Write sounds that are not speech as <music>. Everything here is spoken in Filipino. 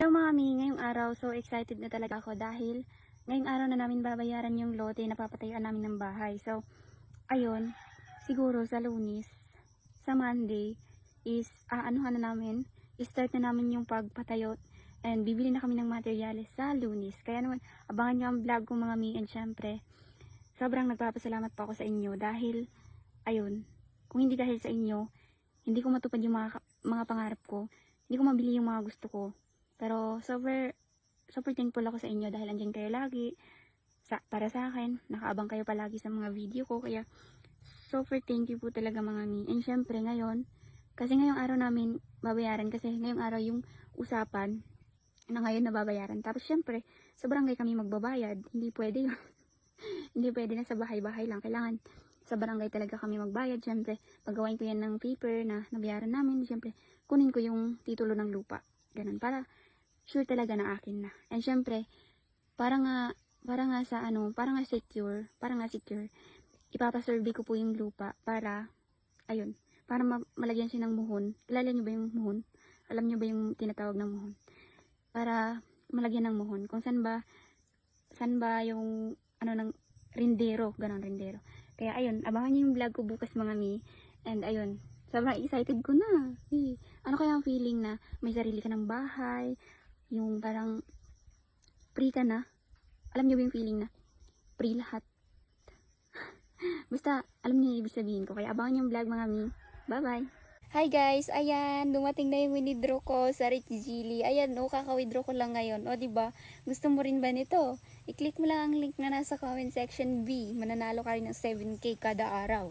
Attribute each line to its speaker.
Speaker 1: Hello mga mi, ngayong araw so excited na talaga ako dahil ngayong araw na namin babayaran yung lote na papatayuan namin ng bahay. So, ayun, siguro sa lunis, sa Monday, is aanuhan na namin, start na namin yung pagpatayot and bibili na kami ng materyales sa lunis. Kaya naman, abangan nyo ang vlog ko mga mi and syempre, sobrang nagpapasalamat po ako sa inyo dahil, ayun, kung hindi dahil sa inyo, hindi ko matupad yung mga, mga pangarap ko, hindi ko mabili yung mga gusto ko. Pero super, super thankful ako sa inyo dahil andyan kayo lagi sa, para sa akin. Nakaabang kayo palagi sa mga video ko. Kaya super thank you po talaga mga mi. And syempre ngayon, kasi ngayong araw namin babayaran kasi ngayong araw yung usapan na ngayon na babayaran. Tapos syempre, sa barangay kami magbabayad. Hindi pwede yun. <laughs> Hindi pwede na sa bahay-bahay lang. Kailangan sa barangay talaga kami magbayad. Syempre, paggawain ko yan ng paper na nabayaran namin. Syempre, kunin ko yung titulo ng lupa. Ganun. Para sure talaga na akin na. And syempre, para nga, para nga sa ano, para nga secure, para nga secure, ipapasurvey ko po yung lupa para, ayun, para ma- malagyan siya ng muhon. Kilala niyo ba yung muhon? Alam niyo ba yung tinatawag ng muhon? Para malagyan ng muhon. Kung saan ba, saan ba yung, ano, ng rindero, ganun rindero. Kaya ayun, abangan niyo yung vlog ko bukas mga mi. And ayun, sobrang excited ko na. Eh, ano kaya ang feeling na may sarili ka ng bahay, yung parang free ka na. Alam niyo ba yung feeling na free lahat? <laughs> Basta, alam niyo yung ibig sabihin ko. Kaya abangan yung vlog mga mi. Bye-bye! Hi guys, ayan, dumating na yung winidraw ko sa Rich Gili. Ayan, no, kaka-withdraw ko lang ngayon. O, di ba? Gusto mo rin ba nito? I-click mo lang ang link na nasa comment section B. Mananalo ka rin ng 7K kada araw.